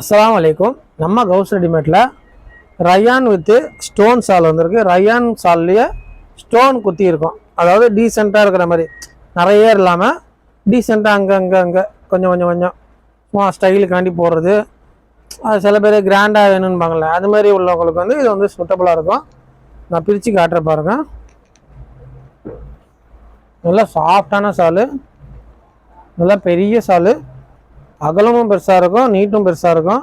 அஸ்லாம் அலைக்கும். நம்ம கவுஸ் ரெடிமேட்டில் ரயான் வித்து ஸ்டோன் சால் வந்திருக்கு. ரயான் சால்லையே ஸ்டோன் குத்தி இருக்கும். அதாவது டீசெண்டாக இருக்கிற மாதிரி. நிறைய இல்லாமல் டீசெண்டாக அங்கே அங்கே அங்கே. கொஞ்சம் கொஞ்சம் கொஞ்சம். சும்மா ஸ்டைலுக்காண்டி போடுறது. அது சில பேர் கிராண்டாக வேணும்பாங்கள்ல அது மாதிரி உள்ளவங்களுக்கு வந்து இது வந்து சுட்டபுளாக இருக்கும். நான் பிரித்து காட்டுற பாருங்க. நல்லா சாஃப்டான சாலு நல்லா பெரிய சாலு அகலமும் பெருசாக இருக்கும் நீட்டும் பெருசாக இருக்கும்.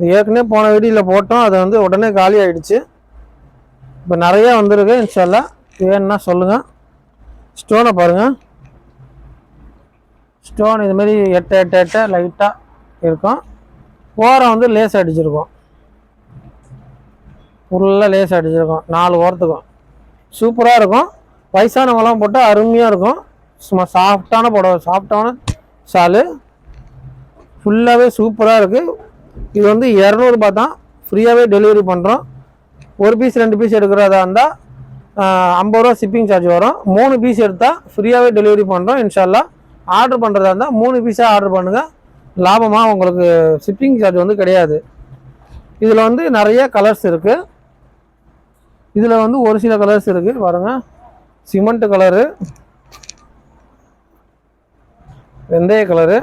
ஏற்கனவே போன வீடியில் போட்டோம். அது வந்து உடனே காலி ஆகிடுச்சு இப்போ நிறைய வந்திருக்கு இன்ஷால்லா வேணும்னா சொல்லுங்கள் ஸ்டோனை பாருங்கள் ஸ்டோன் இதுமாரி எட்ட எட்ட எட்ட லைட்டாக இருக்கும். ஓரம் வந்து லேஸ் அடிச்சிருக்கும். ஃபுல்லாக லேஸ் அடிச்சிருக்கும். நாலு ஓரத்துக்கும். சூப்பராக இருக்கும். வயசானவங்களாம் போட்டால் அருமையாக இருக்கும். சும்மா சாஃப்டான புடவை சாஃப்டான ஷாலு ஃபுல்லாகவே சூப்பராக இருக்குது இது வந்து இரநூறுபா தான் ஃப்ரீயாகவே டெலிவரி பண்ணுறோம் ஒரு பீஸ் ரெண்டு பீஸ் எடுக்கிறதா இருந்தால் ஐம்பது ரூபா ஷிப்பிங் சார்ஜ் வரும். மூணு பீஸ் எடுத்தால் ஃப்ரீயாகவே டெலிவரி பண்ணுறோம் இன்ஷால்லா. ஆர்டர் பண்ணுறதா இருந்தால் மூணு பீஸாக ஆர்டர் பண்ணுங்கள் லாபமாக உங்களுக்கு ஷிப்பிங் சார்ஜ் வந்து கிடையாது. இதில் வந்து நிறைய கலர்ஸ் இருக்குது இதில் வந்து ஒரு சில கலர்ஸ் இருக்குது பாருங்க. சிமெண்ட் கலரு வெந்தய கலரு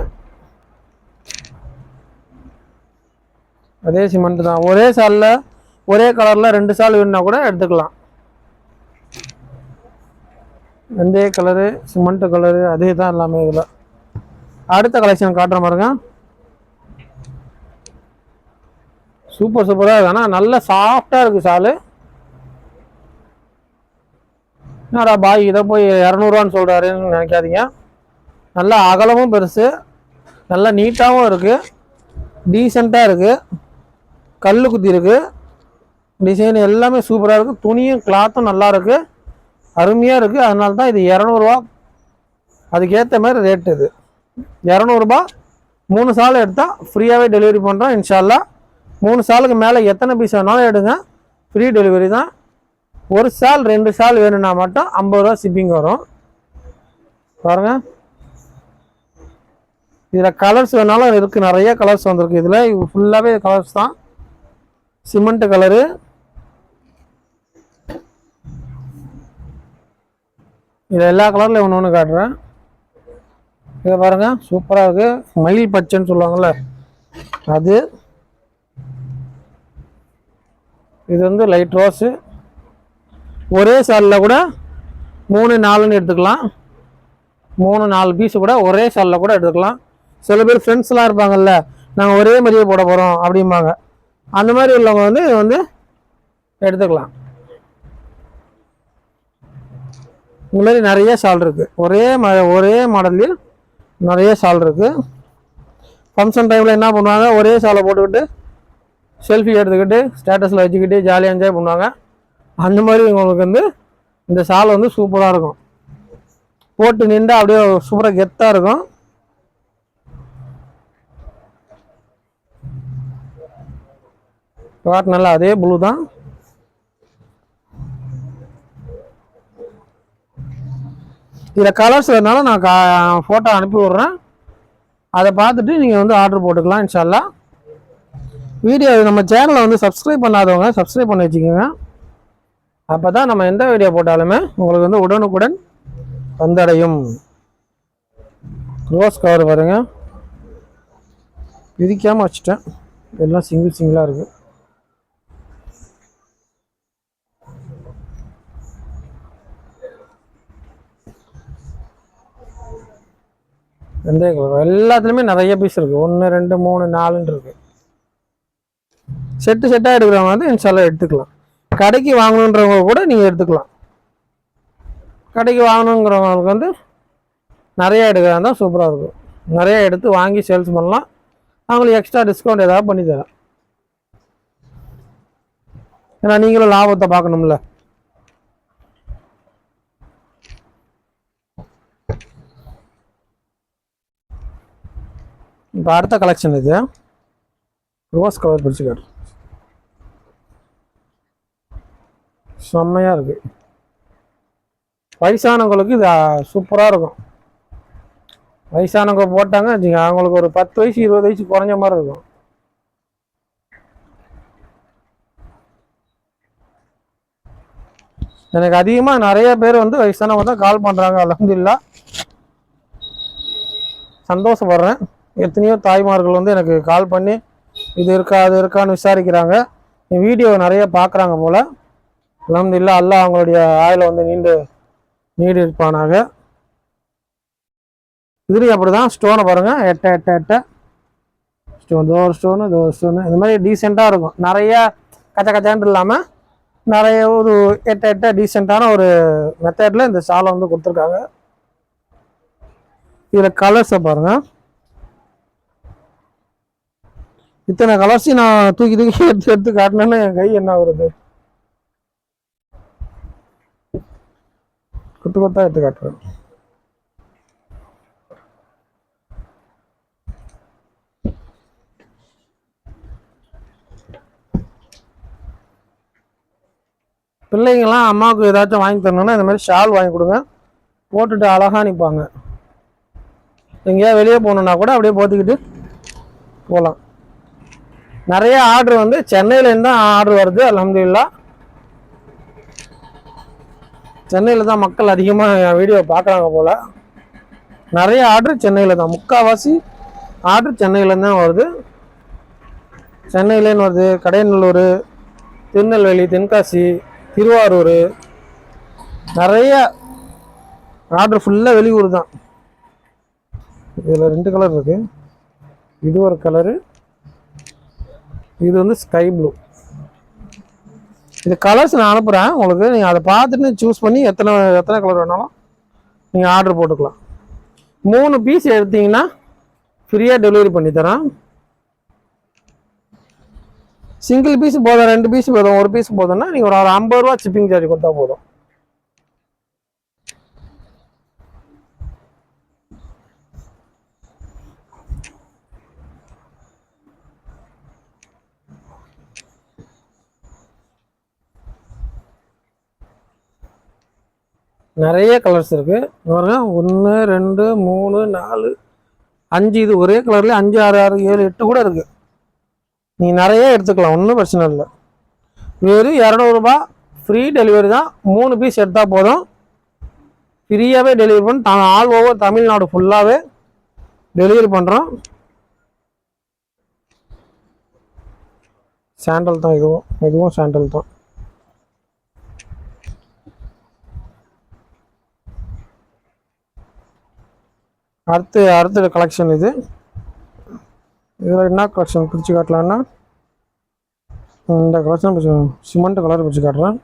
அதே சிமெண்ட் தான். ஒரே சாலில் ஒரே கலரில் ரெண்டு சால் வேணுன்னா கூட எடுத்துக்கலாம். ரெண்டே கலரு சிமெண்ட் கலரு அதே தான் எல்லாமே இதில். அடுத்த கலெக்ஷன் காட்டுற மாதிரிங்க சூப்பர் சூப்பராக இருக்கு. ஆனால் நல்ல சாஃப்டாக இருக்குது சாலு. என்னடா பாய் இதை போய் இரநூறுவான்னு சொல்கிறாருன்னு நினைக்காதீங்க. நல்லா அகலமும் பெருசு. நல்லா நீட்டாகவும் இருக்குது டீசெண்டாக இருக்குது கல் குத்தி இருக்குது டிசைன் எல்லாமே சூப்பராக இருக்குது துணியும் கிளாத்தும் நல்லா இருக்குது அருமையாக இருக்குது அதனால தான் இது இரநூறுவா. அதுக்கேற்ற மாதிரி ரேட் இது. இரநூறுபா. மூணு சால் எடுத்தால் ஃப்ரீயாகவே டெலிவரி பண்ணுறோம் இன்ஷால்லா. மூணு சாலுக்கு மேலே எத்தனை பீஸ் வேணாலும் எடுங்க. ஃப்ரீ டெலிவரி தான். ஒரு சால் ரெண்டு சால் வேணும்னா மட்டும் ஐம்பது ரூபா ஷிப்பிங் வரும். பாருங்கள் இதில் கலர்ஸ் வேணாலும் இருக்குது நிறைய கலர்ஸ் வந்திருக்கு. இதில் ஃபுல்லாகவே கலர்ஸ் தான். Cement colour. இது எல்லா கலரில் ஒன்று ஒன்று காட்டுறேன். இதை பாருங்கள் சூப்பராக இருக்குது மயில் பச்சைன்னு சொல்லுவாங்கள்ல அது. இது வந்து லைட் ரோஸு. ஒரே சாலில் கூட மூணு நாலுன்னு எடுத்துக்கலாம். மூணு நாலு பீஸு கூட ஒரே சாலில் கூட எடுத்துக்கலாம். சில பேர் ஃப்ரெண்ட்ஸ்லாம் இருப்பாங்கல்ல நாங்கள் ஒரே மாதிரியே போட போகிறோம் அப்படிம்பாங்க. அந்த மாதிரி உள்ளவங்க வந்து இதை வந்து எடுத்துக்கலாம். இந்த மாதிரி நிறைய ஷால் இருக்குது ஒரே ம ஒரே மாடல்லையும் நிறைய ஷால் இருக்குது ஃபங்க்ஷன் டைமில் என்ன பண்ணுவாங்க? ஒரே ஷாலை போட்டுக்கிட்டு செல்ஃபி எடுத்துக்கிட்டு ஸ்டேட்டஸில் வச்சுக்கிட்டு ஜாலியாக என்ஜாய் பண்ணுவாங்க. அந்த மாதிரி உங்களுக்கு வந்து இந்த ஷால் வந்து சூப்பராக இருக்கும். போட்டு நின்று அப்படியே சூப்பராக கெத்தாக இருக்கும். காட்டினல அதே ப்ளூ தான். இதில் கலர்ஸ் இருந்தாலும் நான் கா ஃபோட்டோ அனுப்பி விட்றேன். அதை பார்த்துட்டு நீங்கள் வந்து ஆர்டர் போட்டுக்கலாம் இன்ஷால்லா வீடியோ நம்ம சேனலை வந்து சப்ஸ்கிரைப் பண்ணாதவங்க சப்ஸ்கிரைப் பண்ணி வச்சுக்கோங்க. அப்போ தான் நம்ம எந்த வீடியோ போட்டாலுமே உங்களுக்கு வந்து உடனுக்குடன் வந்தடையும். ரோஸ் கவர் பாருங்கள் பிரிக்காமல் வச்சுட்டேன். எல்லாம் சிங்கிள் சிங்கிளாக இருக்குது வெந்தய கலர் எல்லாத்துலேயுமே நிறைய பீஸ் இருக்குது ஒன்று ரெண்டு மூணு நாலுன்னு இருக்குது செட்டு செட்டாக எடுக்கிறவங்க வந்து இன்ஷால்லாம் எடுத்துக்கலாம். கடைக்கு வாங்கணுன்றவங்க கூட நீங்கள் எடுத்துக்கலாம். கடைக்கு வாங்கணுங்கிறவங்களுக்கு வந்து நிறையா எடுக்கிறதா தான் சூப்பராக இருக்கும். நிறையா எடுத்து வாங்கி சேல்ஸ் பண்ணலாம். அவங்களுக்கு எக்ஸ்ட்ரா டிஸ்கவுண்ட் ஏதாவது பண்ணி தரேன் ஏன்னா நீங்களும் லாபத்தை பார்க்கணும்ல. இப்போ அடுத்த கலெக்ஷன் இது ரோஸ் கலர் பிடிச்சிக்கார் செம்மையாக இருக்குது வயசானவங்களுக்கு இது சூப்பராக இருக்கும். வயசானவங்க போட்டாங்க அவங்களுக்கு ஒரு பத்து வயசு இருபது வயசு குறைஞ்ச மாதிரி இருக்கும். எனக்கு அதிகமாக நிறைய பேர் வந்து வயசானவங்க தான் கால் பண்ணுறாங்க அலமதுல்லா. சந்தோஷப்படுறேன். எத்தனையோ தாய்மார்கள் வந்து எனக்கு கால் பண்ணி இது இருக்கா அது இருக்கான்னு விசாரிக்கிறாங்க. என் வீடியோ நிறைய பார்க்குறாங்க போல். அலமதுல்லா அல்லாஹ் அவங்களுடைய ஆயில் வந்து நீண்டு நீடு இருப்பானாக இதுலேயும் அப்படி தான் ஸ்டோனை பாருங்கள் எட்ட எட்ட எட்ட. ஸ்டோன் தோ ஸ்டோனு தோ ஸ்டோனு இந்த மாதிரி டீசெண்டாக இருக்கும். நிறைய கச்ச கச்சான்ட்டு இல்லாமல் நிறைய ஒரு எட்ட எட்ட டீசெண்டான ஒரு மெத்தடில் இந்த சாலை வந்து கொடுத்துருக்காங்க. இதில் கலர்ஸை பாருங்கள் இத்தனை கலர்ஸையும் நான் தூக்கி தூக்கி எடுத்து எடுத்து காட்டினேன்னு என் கை என்ன வருது குத்து குத்தா எடுத்து காட்டுறேன். பிள்ளைங்களாம் அம்மாவுக்கு ஏதாச்சும் வாங்கி தரணும்னா இந்த மாதிரி ஷால் வாங்கி கொடுங்க. போட்டுட்டு அழகாக நிற்பாங்க எங்கேயா வெளியே போகணுன்னா கூட அப்படியே போத்திக்கிட்டு போகலாம். நிறைய ஆர்டர் வந்து சென்னையிலேருந்து தான் ஆர்டர் வருது அலமதுல்லா சென்னையில் தான் மக்கள் அதிகமாக என் வீடியோ பார்க்குறாங்க போல். நிறைய ஆர்டர் சென்னையில் தான். முக்கால்வாசி ஆர்டர் சென்னையிலேருந்து தான் வருது. சென்னையிலேருந்து வருது கடையநல்லூர் திருநெல்வேலி தென்காசி திருவாரூர். நிறைய ஆர்டர் ஃபுல்லாக வெளியூர் தான். இதில் ரெண்டு கலர் இருக்குது இது ஒரு கலரு இது வந்து ஸ்கை ப்ளூ இது கலர்ஸ் நான் அனுப்புகிறேன் உங்களுக்கு நீங்கள் அதை பார்த்துட்டு சூஸ் பண்ணி எத்தனை எத்தனை கலர் வேணாலும் நீங்கள் ஆர்டர் போட்டுக்கலாம். மூணு பீஸ் எடுத்தீங்கன்னா ஃப்ரீயாக டெலிவரி பண்ணி தரேன். சிங்கிள் பீஸ் போதும் ரெண்டு பீஸ் போதும் ஒரு பீஸ் போதும்னா நீங்கள் ஒரு ஐம்பது ரூபா ஷிப்பிங் சார்ஜ் கொடுத்தா போதும். நிறைய கலர்ஸ் இருக்குது பாருங்க ஒன்று ரெண்டு மூணு நாலு அஞ்சு. இது ஒரே கலர்லேயே அஞ்சு ஆறு ஆறு ஏழு எட்டு கூட இருக்குது நீ நிறைய எடுத்துக்கலாம் ஒன்றும் பிரச்சனை இல்லை. வெறும் இரநூறுபா ஃப்ரீ டெலிவரி தான். மூணு பீஸ் எடுத்தால் போதும். ஃப்ரீயாகவே டெலிவரி பண்ணி ஆல் ஓவர் தமிழ்நாடு ஃபுல்லாகவே டெலிவரி பண்ணுறோம் சாண்டல் தான் இதுவும். இதுவும் சாண்டல் தான். அடுத்து அடுத்த கலெக்ஷன் இது. இதில் என்ன கலெக்ஷன் பிடிச்சி காட்டலான்னா இந்த கலெக்ஷன் பிடிச்சி சிமெண்ட் கலர் பிடிச்சி காட்டுறேன்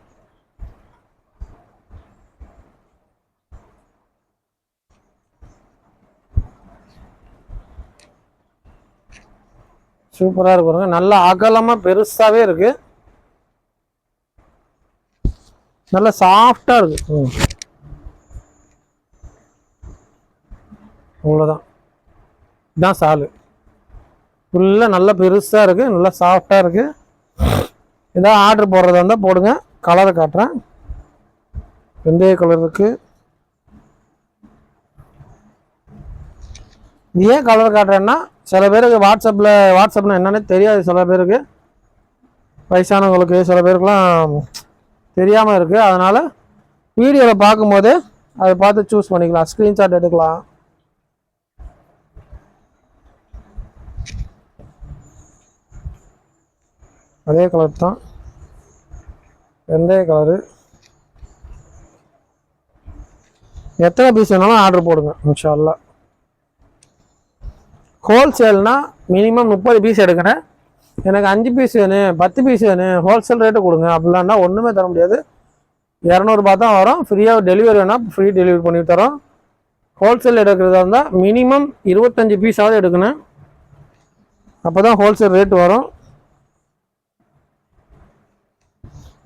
சூப்பராக இருக்கு பாருங்க. நல்லா அகலமாக பெருசாகவே இருக்குது நல்லா சாஃப்டாக இருக்கு. அவ்வளோதான் இதுதான் சாலு. ஃபுல்லாக நல்லா பெருசாக இருக்குது நல்லா சாஃப்டாக இருக்குது ஏதாவது ஆர்டர் போடுறதா இருந்தால் போடுங்க. கலரை காட்டுறேன். வெந்தய கலர் இருக்குது ஏன் கலர் காட்டுறேன்னா சில பேருக்கு வாட்ஸ்அப்பில் வாட்ஸ்அப்னா என்னன்னே தெரியாது சில பேருக்கு. வயசானவங்களுக்கு சில பேருக்குலாம் தெரியாமல் இருக்குது அதனால் வீடியோவில் பார்க்கும்போது அதை பார்த்து சூஸ் பண்ணிக்கலாம். ஸ்க்ரீன்ஷாட் எடுக்கலாம். அதே கலர் தான். வெந்தய கலரு எத்தனை பீஸ் வேணாலும் ஆர்டர் போடுங்க இன்ஷா ஹோல்சேல்னால் மினிமம் முப்பது பீஸ் எடுக்கிறேன். எனக்கு அஞ்சு பீஸ் வேணும் பத்து பீஸ் வேணும் ஹோல்சேல் ரேட்டு கொடுங்க. அப்படிலான்னா ஒன்றுமே தர முடியாது. இரநூறுபா தான் வரும். ஃப்ரீயாக டெலிவரி வேணால் ஃப்ரீ டெலிவரி பண்ணி தரோம். ஹோல்சேல் எடுக்கிறதா இருந்தால் மினிமம் இருபத்தஞ்சி பீஸாவது எடுக்கணும். அப்போ தான் ஹோல்சேல் ரேட் வரும்.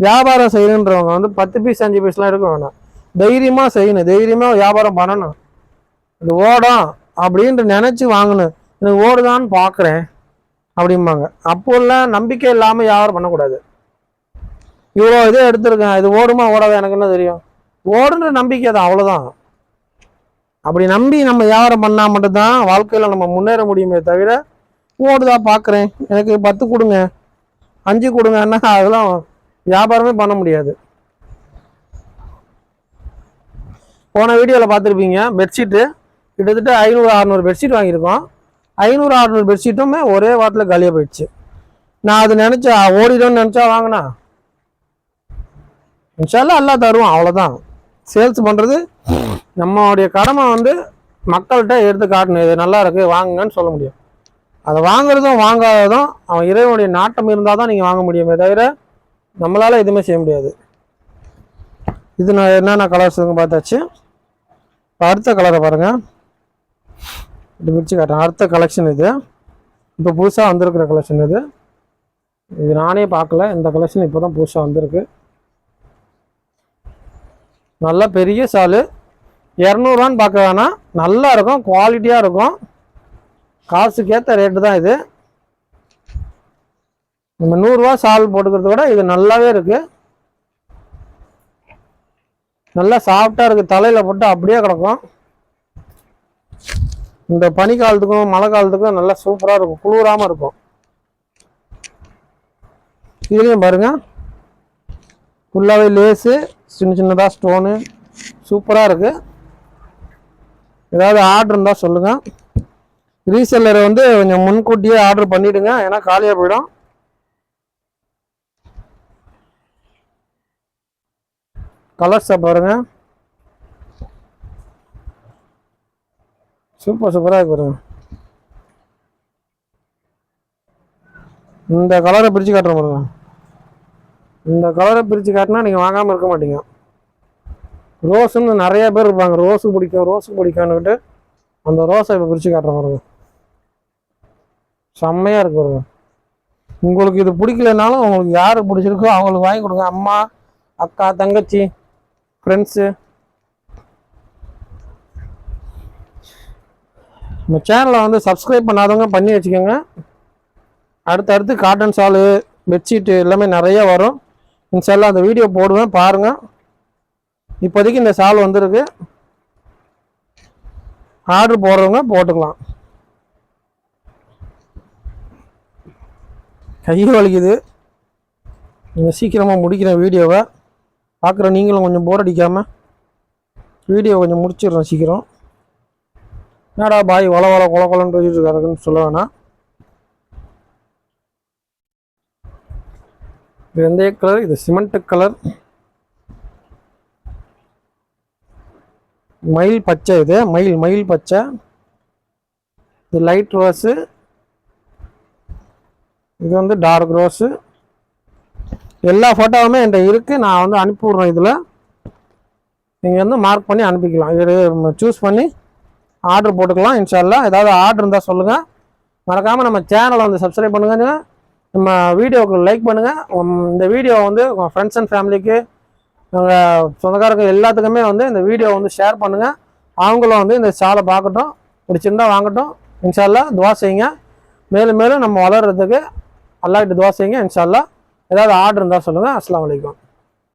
வியாபாரம் செய்யணுன்றவங்க வந்து பத்து பீஸ் அஞ்சு பீஸ்லாம் எடுக்க வேணாம். தைரியமாக செய்யணும். தைரியமாக வியாபாரம் பண்ணணும். இது ஓடும் அப்படின்ட்டு நினச்சி வாங்கணும். எனக்கு ஓடுதான்னு பார்க்குறேன் அப்படிம்பாங்க. அப்போல்லாம் நம்பிக்கை இல்லாமல் வியாபாரம் பண்ணக்கூடாது. இவ்வளோ இதே எடுத்திருக்கேன். இது ஓடுமா ஓடாத? எனக்கு என்ன தெரியும்? ஓடுன்ற நம்பிக்கை தான் அவ்வளோதான் அப்படி நம்பி நம்ம வியாபாரம் பண்ணால் மட்டும்தான் வாழ்க்கையில் நம்ம முன்னேற முடியுமே தவிர ஓடுதா பார்க்குறேன் எனக்கு பத்து கொடுங்க. அஞ்சு கொடுங்கன்னா அதெல்லாம் வியாபாரமே பண்ண முடியாது. போன வீடியோவில் பார்த்துருப்பீங்க பெட்ஷீட்டு கிட்டத்தட்ட ஐநூறு அறநூறு பெட்ஷீட் வாங்கியிருக்கோம். ஐநூறு அறநூறு பெட்ஷீட்டுமே ஒரே வாரத்தில் காலியாக போயிடுச்சு. நான் அது நினச்சா ஓடிடும்னு நினச்சா வாங்கினா? இன்ஷால்லாம் எல்லாம் தருவோம் அவ்வளோதான் சேல்ஸ் பண்ணுறது நம்மளுடைய கடமை வந்து மக்கள்கிட்ட எடுத்து காட்டணும். இது நல்லா இருக்குது வாங்குங்கன்னு சொல்ல முடியும். அதை வாங்குறதும் வாங்காததும் அவன் இறைவனுடைய நாட்டம் இருந்தால் தான் நீங்கள் வாங்க முடியுமே தவிர நம்மளால் எதுவுமே செய்ய முடியாது. இது நான் என்னென்ன கலர்ஸ் பார்த்தாச்சு. அடுத்த கலரை பாருங்கள் இது பிடிச்சி காட்டுறேன். அடுத்த கலெக்ஷன் இது. இப்போ புதுசாக வந்திருக்கிற கலெக்ஷன் இது. இது நானே பார்க்கல. இந்த கலெக்ஷன் இப்போ தான் புதுசாக வந்திருக்கு. நல்லா பெரிய சாலு இரநூறுவான்னு பார்க்க வேணாம் நல்லா இருக்கும். குவாலிட்டியாக இருக்கும். காசுக்கேற்ற ரேட்டு தான் இது. நம்ம நூறுரூவா சால் போட்டுக்கிறத விட இது நல்லாவே இருக்கு. நல்லா சாஃப்டாக இருக்குது தலையில் போட்டு அப்படியே கிடக்கும். இந்த பனி காலத்துக்கும் மழை காலத்துக்கும் நல்லா சூப்பராக இருக்கும். குளிராமல் இருக்கும். இதுலேயும் பாருங்கள் ஃபுல்லாகவே லேஸு சின்ன சின்னதாக ஸ்டோனு சூப்பராக இருக்குது ஏதாவது ஆர்டர் இருந்தால் சொல்லுங்கள் ரீசெல்லரை வந்து கொஞ்சம் முன்கூட்டியே ஆர்டர் பண்ணிவிடுங்க ஏன்னா காலியாக போயிடும். கலர்ஸை பாருங்கள் சூப்பர் சூப்பராக இருக்கு பாருங்க. இந்த கலரை பிரித்து காட்டுறேன் பாருங்க. இந்த கலரை பிரித்து காட்டினா நீங்கள் வாங்காமல் இருக்க மாட்டீங்க. ரோஸுன்னு நிறைய பேர் இருப்பாங்க. ரோஸு பிடிக்கும் ரோஸு பிடிக்கும்னுக்கிட்டு அந்த ரோஸை இப்போ பிரித்து காட்டுறேன் பாருங்க. செம்மையாக இருக்கு பாருங்க. உங்களுக்கு இது பிடிக்கலனாலும் உங்களுக்கு யார் பிடிச்சிருக்கோ அவங்களுக்கு வாங்கி கொடுங்க. அம்மா அக்கா தங்கச்சி ஃப்ரெண்ட்ஸு நம்ம சேனலை வந்து சப்ஸ்கிரைப் பண்ணாதவங்க பண்ணி வச்சுக்கோங்க. அடுத்தடுத்து காட்டன் ஷாலு பெட்ஷீட்டு எல்லாமே நிறைய வரும். இன்ஷால்லாம் அந்த வீடியோ போடுவேன் பாருங்கள் இப்போதைக்கு இந்த ஷால் வந்திருக்கு. ஆர்டர் போடுறவங்க போட்டுக்கலாம். கை வலிக்குது. நீங்கள் சீக்கிரமாக முடிக்கிறேன் வீடியோவை பார்க்குற நீங்களும் கொஞ்சம் போர் அடிக்காமல் வீடியோ கொஞ்சம் முடிச்சிடுறோம் சீக்கிரம். என்னடா பாய் வள வள கொல கொலன்னு பேசிட்டு இருக்காருன்னு சொல்ல வேணாம். இது வெந்தய கலர் இது சிமெண்ட் கலர் மயில் பச்சை இது. மயில் மயில் பச்சை. இது லைட் ரோஸு இது வந்து டார்க் ரோஸு எல்லா ஃபோட்டோவுமே என்கிட்ட இருக்குது நான் வந்து அனுப்பிவிட்றேன் இதில். நீங்கள் வந்து மார்க் பண்ணி அனுப்பிக்கலாம். இது சூஸ் பண்ணி ஆர்டர் போட்டுக்கலாம் இன்ஷால்லாம் ஏதாவது ஆர்டர் இருந்தால் சொல்லுங்கள் மறக்காமல் நம்ம சேனலை வந்து சப்ஸ்கிரைப் பண்ணுங்க. நம்ம வீடியோவுக்கு லைக் பண்ணுங்கள் இந்த வீடியோ வந்து உங்கள் ஃப்ரெண்ட்ஸ் அண்ட் ஃபேமிலிக்கு உங்கள் சொந்தக்காரங்க எல்லாத்துக்குமே வந்து இந்த வீடியோ வந்து ஷேர் பண்ணுங்கள் அவங்களும் வந்து இந்த சாலை பார்க்கட்டும். பிடிச்சிருந்தா வாங்கட்டும். இன்ஷால்லா துவா செய்யுங்க. மேலும் மேலும் நம்ம வளர்கிறதுக்கு அல்லாஹ்கிட்ட துவா செய்யுங்க. இன்ஷால்லா ஏதாவது ஆர்டர் இருந்தால் சொல்லுங்கள் அஸ்லாம் வலைக்கம்